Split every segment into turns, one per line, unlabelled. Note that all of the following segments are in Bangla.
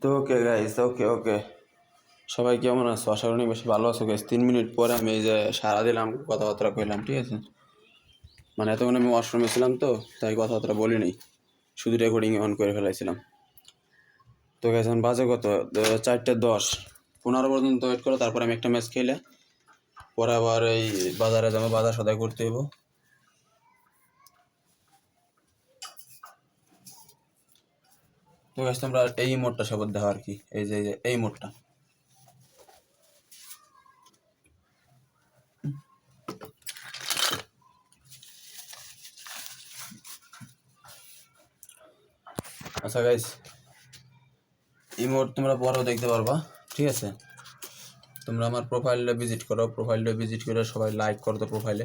তো ওকে গাইস ওকে ওকে। সবাই কেমন আছো? আশা করি বেশি ভালো আছো গাইস তিন মিনিট পরে আমি এই যে সারা দিলাম, কথাবার্তা কইলাম, ঠিক আছে? মানে এতক্ষণ আমি ওয়াশরুমে ছিলাম তো, তাই কথাবার্তা বলি শুধু রেকর্ডিং অন করে ফেলাইছিলাম। তো গাইস এখন বাজে কত? চারটে দশ। পনেরো পর্যন্ত ওয়েট করো, তারপরে আমি একটা ম্যাচ খেলে, পরে আবার এই বাজারে যাব, বাজার সদাই করতে হইব তোমরা এই মোডটা সবর দেখো আর কি। এই যে, এই মোডটা। আচ্ছা গাইস এই মোড তোমরা পরেও দেখতে পারবা, ঠিক আছে? তোমরা আমার প্রোফাইলটা ভিজিট করো প্রোফাইলটা ভিজিট করে সবাই লাইক করো তো প্রোফাইলে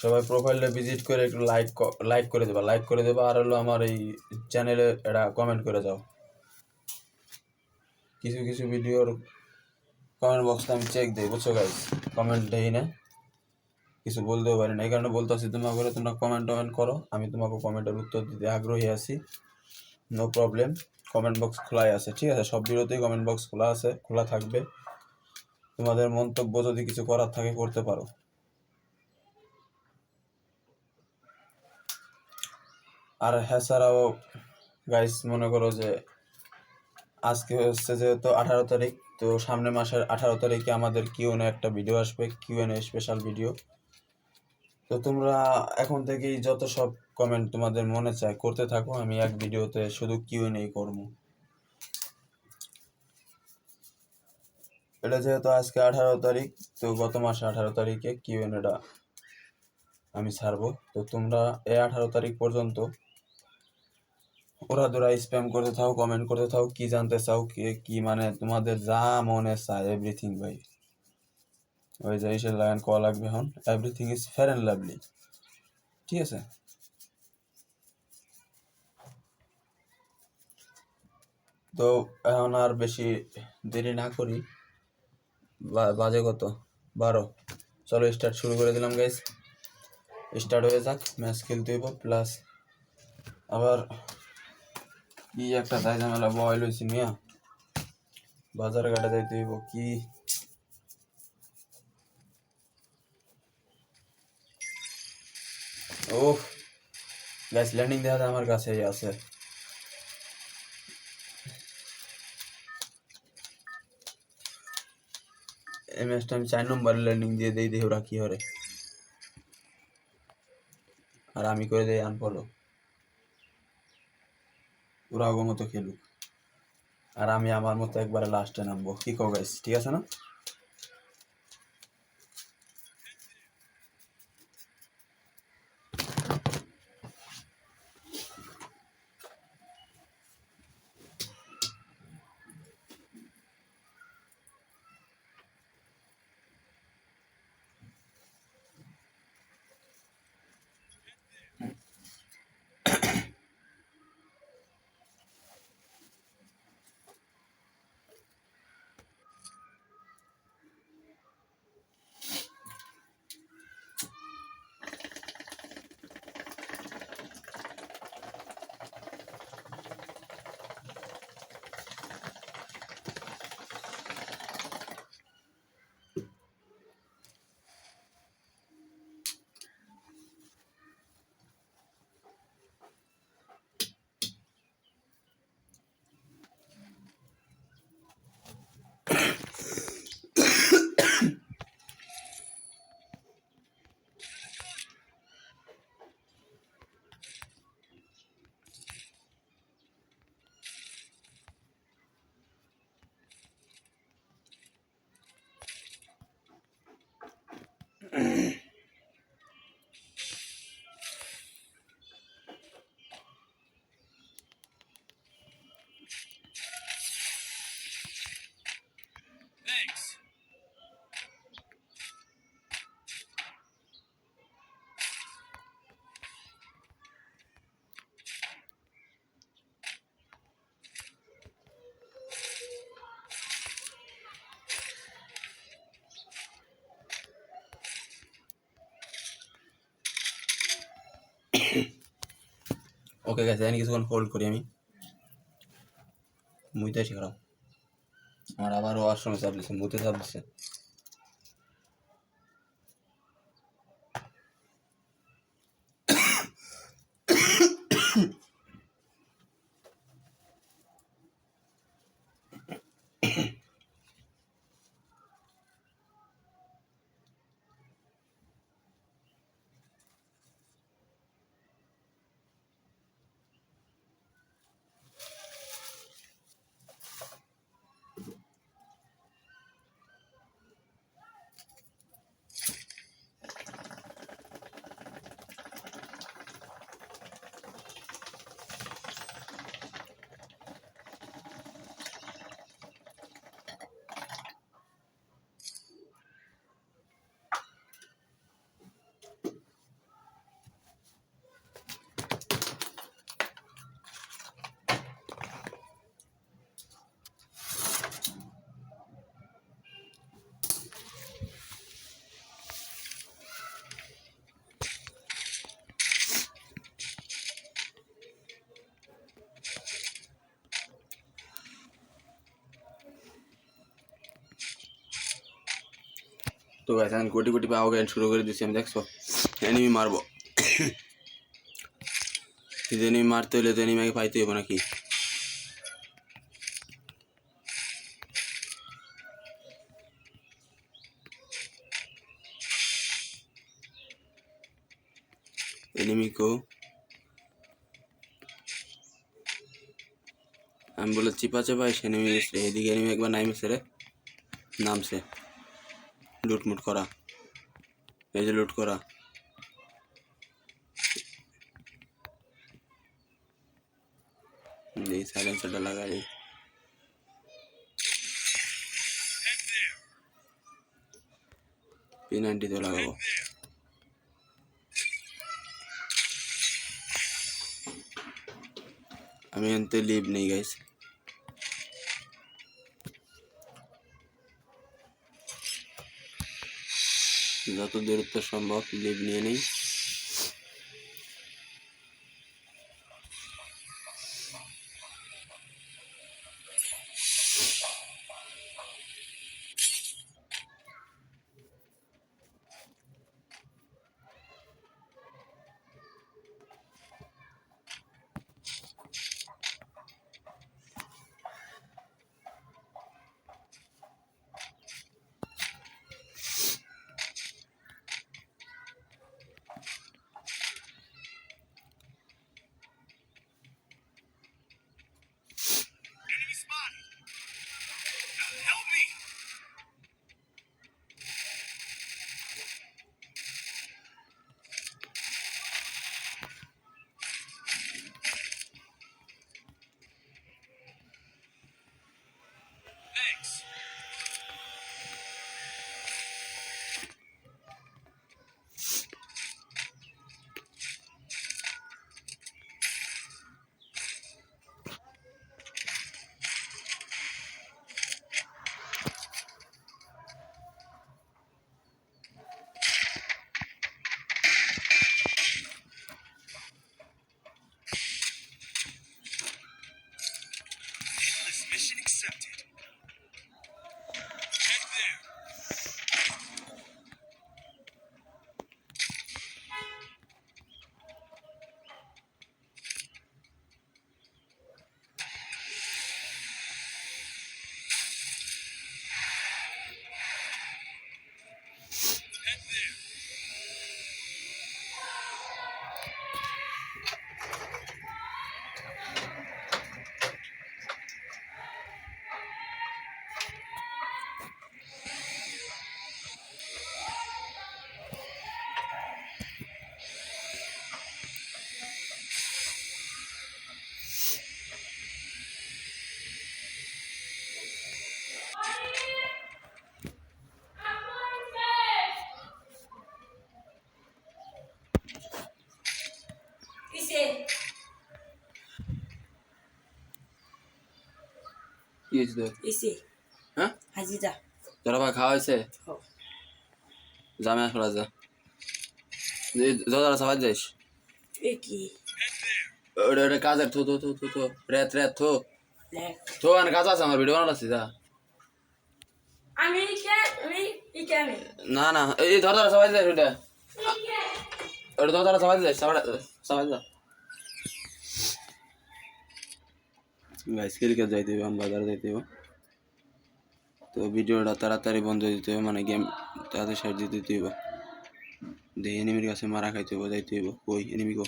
সবাই প্রোফাইলটা ভিজিট করে একটু লাইক লাইক করে দেবা লাইক করে দেবা, আর হলো আমার এই চ্যানেলে এটা কমেন্ট করে যাও কিছু কিছু ভিডিওর কমেন্ট বক্সটা আমি চেক দিই, বুঝছ গাইজ কমেন্ট দেই না। কিছু বলতেও পারি না, এই কারণে বলতে আছি তোমার করে তোমরা কমেন্ট টমেন্ট করো, আমি তোমাকে কমেন্টের উত্তর দিতে আগ্রহী আছি। নো প্রবলেম কমেন্ট বক্স খোলাই আছে, ঠিক আছে? সব ভিডিওতেই কমেন্ট বক্স খোলা আছে, খোলা থাকবে। তোমাদের মন্তব্য যদি কিছু করার থাকে, করতে পারো। আর হ্যাঁ ছাড়াও গাইস মনে করো যে আজকে হচ্ছে যেহেতু আঠারো তারিখ, তো সামনের মাসের আঠারো তারিখে আমাদের কিউএনএ একটা ভিডিও আসবে কিউএনএ স্পেশাল ভিডিও তো তোমরা এখন থেকেই যত সব কমেন্ট তোমাদের মনে চায় করতে থাকো, আমি এক ভিডিওতে শুধু কিউএনএ করব। এটা যেহেতু আজকে আঠারো তারিখ, তো গত মাসে আঠারো তারিখে কিউএনএটা আমি ছাড়বো। তো তোমরা এই আঠারো তারিখ পর্যন্ত ওরা স্প্যাম করতে থাও কমেন্ট করতে থাও কি জানতে চাও, কে, কি মানে তোমাদের যা মনে চায় এভরিথিং ভাই। ওই যে এসে লাগান, কল লাগবে এখন। Everything is fair and lovely ঠিক আছে? তো এখন আর বেশি দেরি না করি। বাজে কত? বারো। চলো স্টার্ট শুরু করে দিলাম গাইজ স্টার্ট হয়ে যাক ম্যাচ খেলতে হইব প্লাস আবার কি একটা তাই ঝামেলা বয়েল হয়েছি মিয়া। বাজার ঘাটে যাইতে হইব, কি? ও গ্যাস ল্যান্ডিং দেখা আমার কাছেই আছে। ম্যাচটা আমি চার নম্বর ল্যান্ডিং দিয়ে দেই ওরা কি হরে আর আমি করে দেই আনফলো ওরা ওগো মতো খেলুক। আর আমি আমার মতো একবারে লাস্টে নামবো। কি কো গাইস ঠিক আছে না? ওকে গেছে জানি কিছুক্ষণ হোল্ড করি আমি। মুইতে শিখরাম আমার আবার ওয়াশরুমে চাপ দিচ্ছে মুতে চাপ দিচ্ছে তো গাইস আমি কোটি কোটি পাওয়া জ্ঞান শুরু করে দিচ্ছি আমি, দেখছ? এনিমি মারবো। যদি এনিমি মারতে হলে তো এনিমি আগে পাইতে হবে নাকি কো। আমি বলে চিপা চাপা এসে এনিমি এসে এদিকে এনিমি একবার নাইমেছে রে, নামছে। লুটমুট করা এই যে লুট করা এই সাইলেন্সারটা লাগাই পি নাইনটিতে লাগাবো আমি এনতে লিভ নেই গাইস যত দূরত্ব সম্ভব লিভ নিয়ে নেই হয়েছে তোর? হ্যাঁ
হাজিরা
তোরা ভাই খাওয়া হয়েছে জামে আসলা যা দাদা সাবাজ যাইস ওটা ওটা কাজের থো থো থো থো থো। রেত রেত থো। থো মানে কাজ আছে আমার ভিডিও বানানো আছে যা।
আমি কে আমি কে আমি?
না না এই ধর ধর সবাই যায় ওটা ওটা ধর ধর সবাই যায় সবাই সবাই যা। গাইস ক্রিকেট যাইতে হবে আমি বাজারে যাইতে হবে তো ভিডিওটা তাড়াতাড়ি বন্ধ দিতে হবে মানে গেম তাড়াতাড়ি সাইড দিতে দিতে হবে এনিমির কাছে মারা খাইতে হবে যাইতে হবে কই এনিমি কো?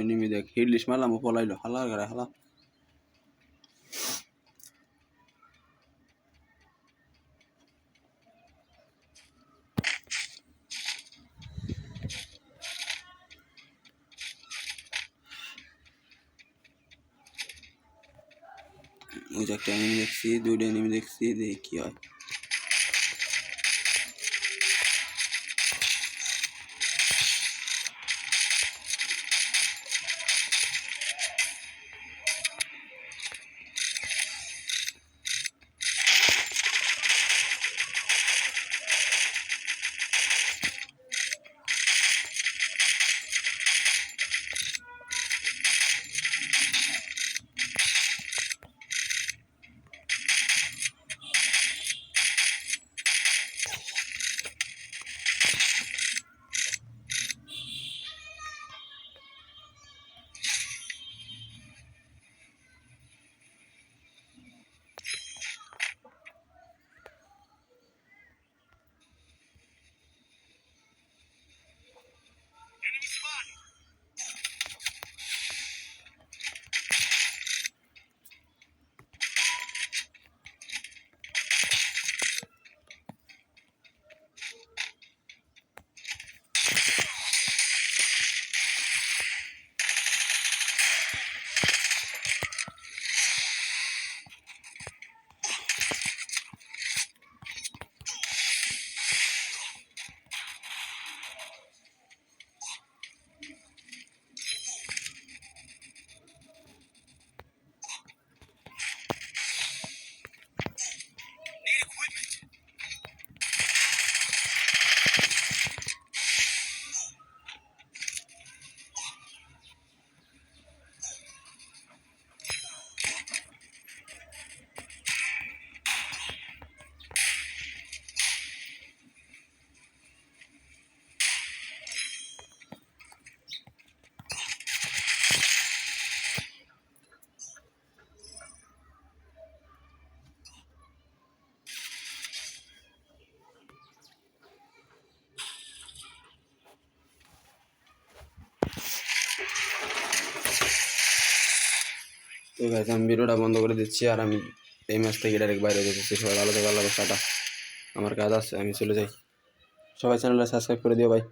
এনিমি দেখ হিডলিশ মারলাম পলাইলো। হালা করে, হালা। ওই যে একটা দেখছি দুইটা এনিমি দেখছি দেখি হয়। আছে, আমি ভিডিওটা বন্ধ করে দিচ্ছি আর আমি এই ম্যাচ থেকে ডাইরেক্ট বাইরে যেতেছি। সবাই ভালো থেকে, আল্লাহ টাটা। আমার কাজ আছে, আমি চলে যাই। সবাই চ্যানেলটা সাবস্ক্রাইব করে দিও ভাই